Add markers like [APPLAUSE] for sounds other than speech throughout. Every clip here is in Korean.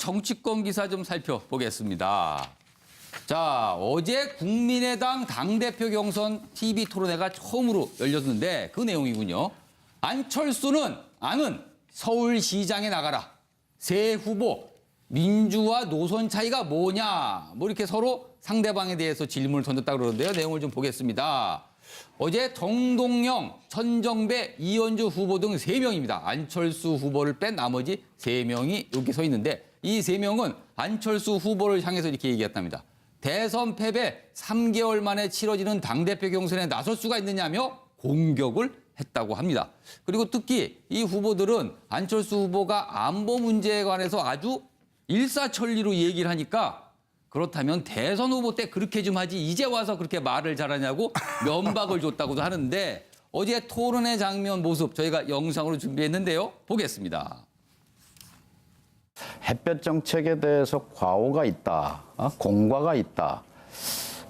정치권 기사 좀 살펴보겠습니다. 자, 어제 국민의당 당대표 경선 TV 토론회가 처음으로 열렸는데 그 내용이군요. 안철수는 아는 서울시장에 나가라. 새 후보 민주와 노선 차이가 뭐냐. 뭐 이렇게 서로 상대방에 대해서 질문을 던졌다 그러는데요. 내용을 좀 보겠습니다. 어제 정동영, 천정배, 이현주 후보 등 세명입니다 안철수 후보를 뺀 나머지 세명이 여기 서 있는데 이 세 명은 안철수 후보를 향해서 이렇게 얘기했답니다. 대선 패배 3개월 만에 치러지는 당대표 경선에 나설 수가 있느냐며 공격을 했다고 합니다. 그리고 특히 이 후보들은 안철수 후보가 안보 문제에 관해서 아주 일사천리로 얘기를 하니까 그렇다면 대선 후보 때 그렇게 좀 하지 이제 와서 그렇게 말을 잘하냐고 [LAUGHS] 면박을 줬다고도 하는데 어제 토론회 장면 모습 저희가 영상으로 준비했는데요. 보겠습니다. 햇볕 정책에 대해서 과오가 있다, 어? 공과가 있다.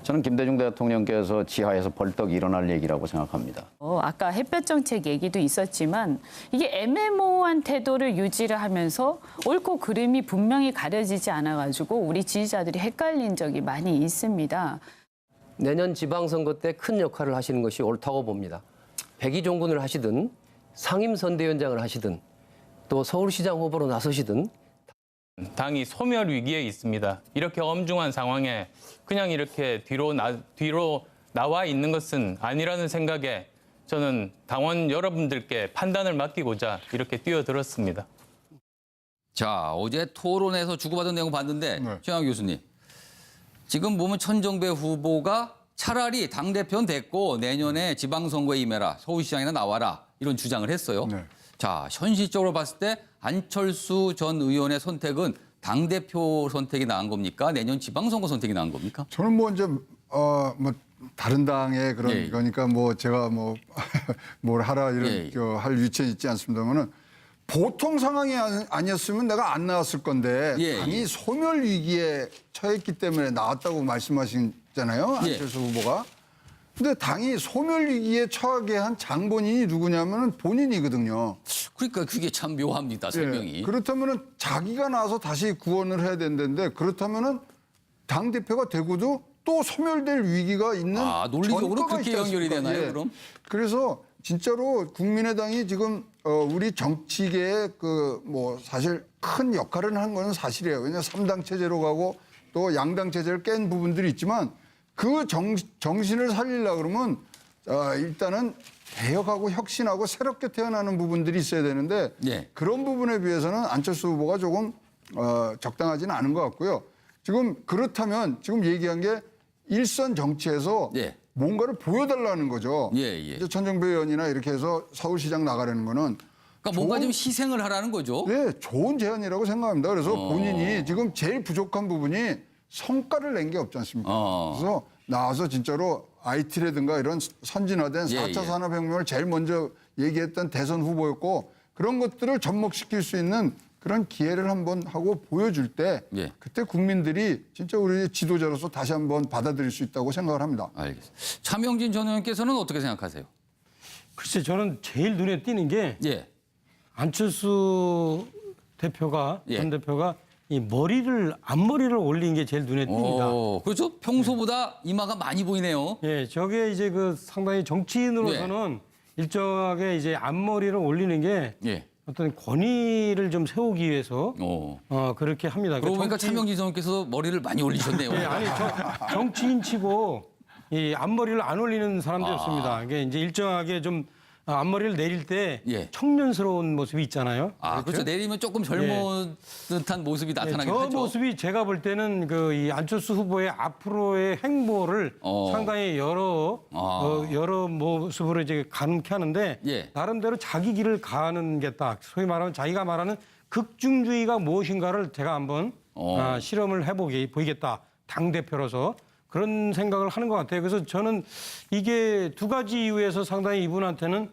저는 김대중 대통령께서 지하에서 벌떡 일어날 얘기라고 생각합니다. 어, 아까 햇볕 정책 얘기도 있었지만 이게 애매모호한 태도를 유지를 하면서 옳고 그름이 분명히 가려지지 않아가지고 우리 지지자들이 헷갈린 적이 많이 있습니다. 내년 지방선거 때 큰 역할을 하시는 것이 옳다고 봅니다. 백의종군을 하시든 상임선대위원장을 하시든 또 서울시장 후보로 나서시든 당이 소멸 위기에 있습니다. 이렇게 엄중한 상황에 그냥 이렇게 뒤로 나, 뒤로 나와 있는 것은 아니라는 생각에 저는 당원 여러분들께 판단을 맡기고자 이렇게 뛰어들었습니다. 자, 어제 토론에서 주고받은 내용 봤는데 최양 교수님. 지금 보면 천정배 후보가 차라리 당대표는 됐고 내년에 지방선거에 임해라. 서울시장이나 나와라. 이런 주장을 했어요. 네. 자, 현실적으로 봤을 때 안철수 전 의원의 선택은 당 대표 선택이 나은 겁니까? 내년 지방선거 선택이 나은 겁니까? 저는 뭐 이제 어뭐 다른 당의 그런 예, 예. 거니까 뭐 제가 뭐 [LAUGHS] 뭘 하라 이런 예, 예. 그할 위치에 있지 않습니다만은 보통 상황이 아니- 아니었으면 내가 안 나왔을 건데 예, 당이 예. 소멸 위기에 처했기 때문에 나왔다고 말씀하시잖아요 예. 안철수 후보가. 근데 당이 소멸 위기에 처하게 한 장본인이 누구냐면은 본인이거든요. 그러니까 그게 참 묘합니다. 설명이. 예, 그렇다면은 자기가 나와서 다시 구원을 해야 된다는데 그렇다면은 당 대표가 되고도 또 소멸될 위기가 있는 아, 논리적으로 그렇게 연결이? 되나요, 그럼? 그래서 진짜로 국민의당이 지금 어, 우리 정치계에 그 뭐 사실 큰 역할을 한 거는 사실이에요. 왜냐 삼당 체제로 가고 또 양당 체제를 깬 부분들이 있지만 그 정, 정신을 살리려 그러면 어, 일단은 개혁하고 혁신하고 새롭게 태어나는 부분들이 있어야 되는데 예. 그런 부분에 비해서는 안철수 후보가 조금 어, 적당하지는 않은 것 같고요. 지금 그렇다면 지금 얘기한 게 일선 정치에서 예. 뭔가를 보여달라는 거죠. 예, 예. 이제 천정배 의원이나 이렇게 해서 서울시장 나가려는 거는 그러니까 뭔가 좋은- 좀 희생을 하라는 거죠. 네, 좋은 제안이라고 생각합니다. 그래서 어. 본인이 지금 제일 부족한 부분이 성과를 낸 게 없지 않습니까? 어. 그래서 나와서 진짜로 IT라든가 이런 선진화된 예, 4차 예. 산업혁명을 제일 먼저 얘기했던 대선 후보였고 그런 것들을 접목시킬 수 있는 그런 기회를 한번 하고 보여줄 때 예. 그때 국민들이 진짜 우리 지도자로서 다시 한번 받아들일 수 있다고 생각을 합니다. 알겠습니다. 차명진 전 의원께서는 어떻게 생각하세요? 글쎄 저는 제일 눈에 띄는 게 예. 안철수 대표가 예. 전 대표가 이 머리를 앞머리를 올린 게 제일 눈에 띕니다. 오, 그렇죠. 평소보다 이마가 많이 보이네요. 예, 저게 이제 그 상당히 정치인으로서는 일정하게 이제 앞머리를 올리는 게 예. 어떤 권위를 좀 세우기 위해서 어. 어 그렇게 합니다. 그러고 보니까 정치- 차명진 의원께서 머리를 많이 올리셨네요. 예, 아니 저, 정치인 치고 이 앞머리를 안 올리는 사람들이 아. 없습니다. 이게 이제 일정하게 좀 아, 앞머리를 내릴 때 예. 청년스러운 모습이 있잖아요. 아, 그렇죠. 내리면 조금 젊은 듯한 모습이 예, 나타나긴 저 하죠. 모습이 제가 볼 때는 그 이 안철수 후보의 앞으로의 행보를 어. 상당히 여러 아. 어, 여러 모습으로 이제 가능케 하는데 예. 나름대로 자기 길을 가는 게딱 소위 말하면 자기가 말하는 극중주의가 무엇인가를 제가 한번 어. 아, 실험을 해보게 보이겠다 당 대표로서 그런 생각을 하는 것 같아요. 그래서 저는 이게 두 가지 이유에서 상당히 이분한테는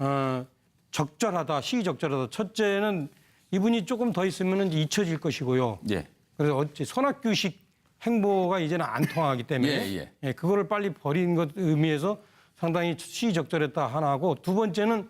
어, 적절하다, 시의적절하다. 첫째는 이분이 조금 더 있으면 잊혀질 것이고요. 예. 그래서 어찌 손학규식 행보가 이제는 안 통하기 때문에 예, 예. 그거를 빨리 버린 것 의미에서 상당히 시적절했다 하나고 두 번째는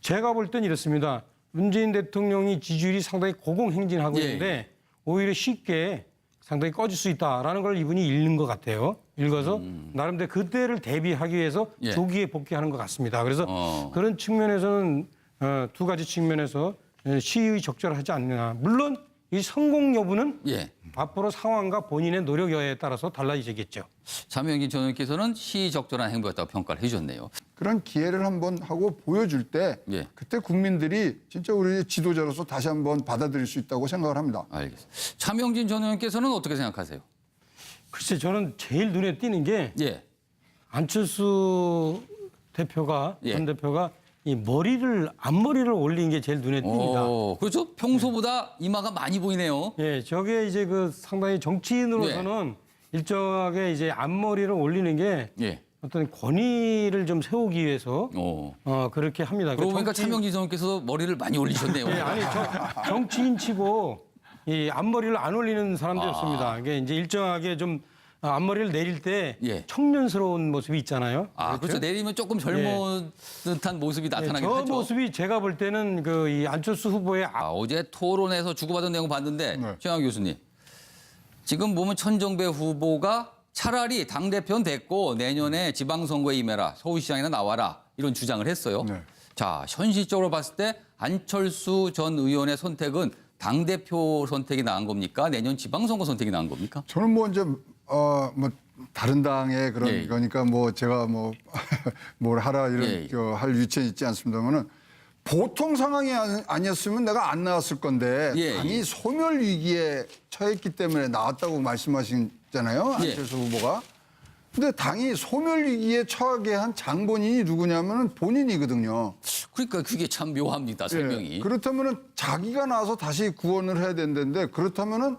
제가 볼 땐 이렇습니다. 문재인 대통령이 지지율이 상당히 고공행진하고 예, 있는데 오히려 쉽게 상당히 꺼질 수 있다라는 걸 이분이 읽는 것 같아요. 읽어서 나름대로 그때를 대비하기 위해서 음. 예. 조기에 복귀하는 것 같습니다. 그래서 어. 그런 측면에서는 어, 두 가지 측면에서 에, 시의 적절하지 않느냐. 물론 이 성공 여부는 예. 앞으로 상황과 본인의 노력 여하에 따라서 달라지겠죠. 차명진 전 의원께서는 시적절한 행보였다고 평가를 해주셨네요. 그런 기회를 한번 하고 보여줄 때 예. 그때 국민들이 진짜 우리 지도자로서 다시 한번 받아들일 수 있다고 생각을 합니다. 알겠습니다. 차명진 전 의원께서는 어떻게 생각하세요? 글쎄 저는 제일 눈에 띄는 게 예. 안철수 대표가 예. 전 대표가 이 머리를 앞머리를 올린 게 제일 눈에 띕니다. 오, 그렇죠. 평소보다 이마가 많이 보이네요. 예, 저게 이제 그 상당히 정치인으로서는 일정하게 이제 앞머리를 올리는 게 예. 어떤 권위를 좀 세우기 위해서 오. 어 그렇게 합니다. 그러고 보니까 정치- 차명진 전 의원께서 머리를 많이 올리셨네요. 예, 아니 정, 정치인 치고 이 앞머리를 안 올리는 사람들이 아. 없습니다. 이게 이제 일정하게 좀 앞머리를 내릴 때 예. 청년스러운 모습이 있잖아요. 아, 그렇죠. 내리면 조금 젊은 듯한 모습이 예, 나타나긴 저 하죠. 모습이 제가 볼 때는 그 이 안철수 후보의 앞 아, 어제 토론에서 주고받은 내용 봤는데 네. 최양 교수님 지금 보면 천정배 후보가 차라리 당 대표는 됐고 내년에 지방선거에 임해라 서울시장이나 나와라 이런 주장을 했어요. 네. 자 현실적으로 봤을 때 안철수 전 의원의 선택은 당 대표 선택이 나은 겁니까? 내년 지방선거 선택이 나은 겁니까? 저는 뭐 이제 어 뭐 다른 당의 그런 예, 예. 거니까 뭐 제가 뭐 [LAUGHS] 뭘 하라 이런 예, 예. 저할 위치는 있지 않습니다만은 보통 상황이 아니- 아니었으면 내가 안 나왔을 건데 예, 당이 예. 소멸 위기에 처했기 때문에 나왔다고 말씀하시잖아요 예. 안철수 후보가. 근데 당이 소멸 위기에 처하게 한 장본인이 누구냐면은 본인이거든요. 그러니까 그게 참 묘합니다 설명이. 예, 그렇다면은 자기가 나와서 다시 구원을 해야 된다는데 그렇다면은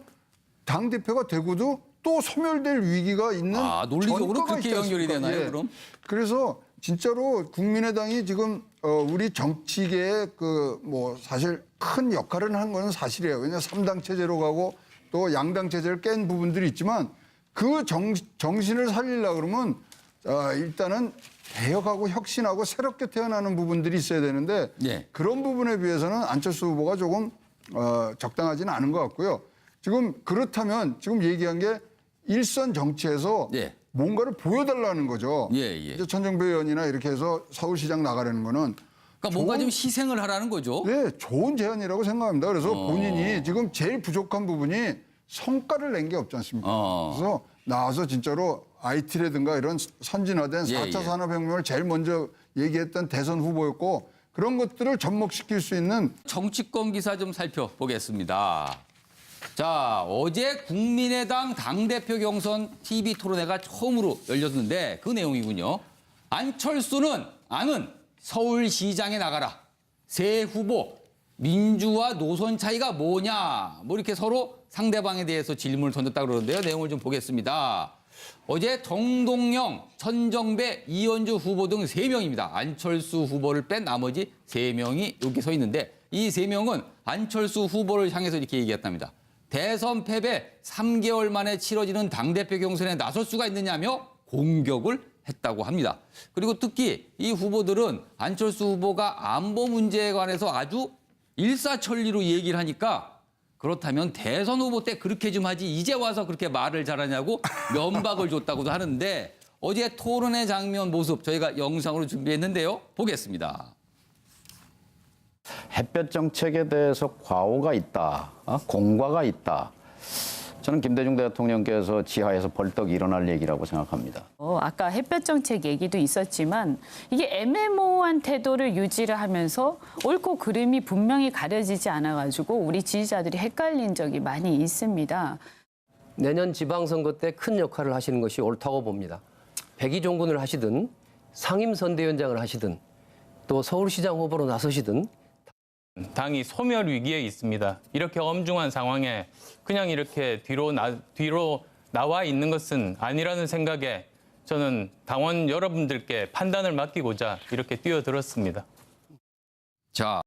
당 대표가 되고도 또 소멸될 위기가 있는 아, 논리적으로 그렇게 연결이? 되나요, 그럼? 그래서 진짜로 국민의당이 지금 어, 우리 정치계에 그 뭐 사실 큰 역할을 한 거는 사실이에요. 왜냐 삼당 체제로 가고 또 양당 체제를 깬 부분들이 있지만 그 정, 정신을 살리려 그러면 어, 일단은 개혁하고 혁신하고 새롭게 태어나는 부분들이 있어야 되는데 예. 그런 부분에 비해서는 안철수 후보가 조금 어, 적당하지는 않은 것 같고요. 지금 그렇다면 지금 얘기한 게 일선 정치에서 예. 뭔가를 보여달라는 거죠. 예, 예. 이제 천정배 의원이나 이렇게 해서 서울시장 나가려는 거는 그러니까 뭔가 좀 희생을 하라는 거죠. 네, 좋은 제안이라고 생각합니다. 그래서 어. 본인이 지금 제일 부족한 부분이 성과를 낸 게 없지 않습니까? 어. 그래서 나와서 진짜로 IT라든가 이런 선진화된 예, 4차 예. 산업혁명을 제일 먼저 얘기했던 대선 후보였고 그런 것들을 접목시킬 수 있는 정치권 기사 좀 살펴보겠습니다. 자, 어제 국민의당 당대표 경선 TV 토론회가 처음으로 열렸는데 그 내용이군요. 안철수는 아는 서울시장에 나가라. 새 후보 민주와 노선 차이가 뭐냐. 뭐 이렇게 서로 상대방에 대해서 질문을 던졌다 그러는데요. 내용을 좀 보겠습니다. 어제 정동영, 천정배, 이현주 후보 등 세명입니다 안철수 후보를 뺀 나머지 세명이 여기 서 있는데 이 세명은 안철수 후보를 향해서 이렇게 얘기했답니다. 대선 패배 3개월 만에 치러지는 당대표 경선에 나설 수가 있느냐며 공격을 했다고 합니다. 그리고 특히 이 후보들은 안철수 후보가 안보 문제에 관해서 아주 일사천리로 얘기를 하니까 그렇다면 대선 후보 때 그렇게 좀 하지 이제 와서 그렇게 말을 잘하냐고 면박을 줬다고도 하는데 어제 토론회 장면 모습 저희가 영상으로 준비했는데요. 보겠습니다. 햇볕 정책에 대해서 과오가 있다, 어? 공과가 있다. 저는 김대중 대통령께서 지하에서 벌떡 일어날 얘기라고 생각합니다. 어, 아까 햇볕 정책 얘기도 있었지만 이게 애매모호한 태도를 유지를 하면서 옳고 그름이 분명히 가려지지 않아가지고 우리 지지자들이 헷갈린 적이 많이 있습니다. 내년 지방선거 때 큰 역할을 하시는 것이 옳다고 봅니다. 백의종군을 하시든 상임선대위원장을 하시든 또 서울시장 후보로 나서시든 당이 소멸 위기에 있습니다. 이렇게 엄중한 상황에 그냥 이렇게 뒤로 나, 뒤로 나와 있는 것은 아니라는 생각에 저는 당원 여러분들께 판단을 맡기고자 이렇게 뛰어들었습니다. 자,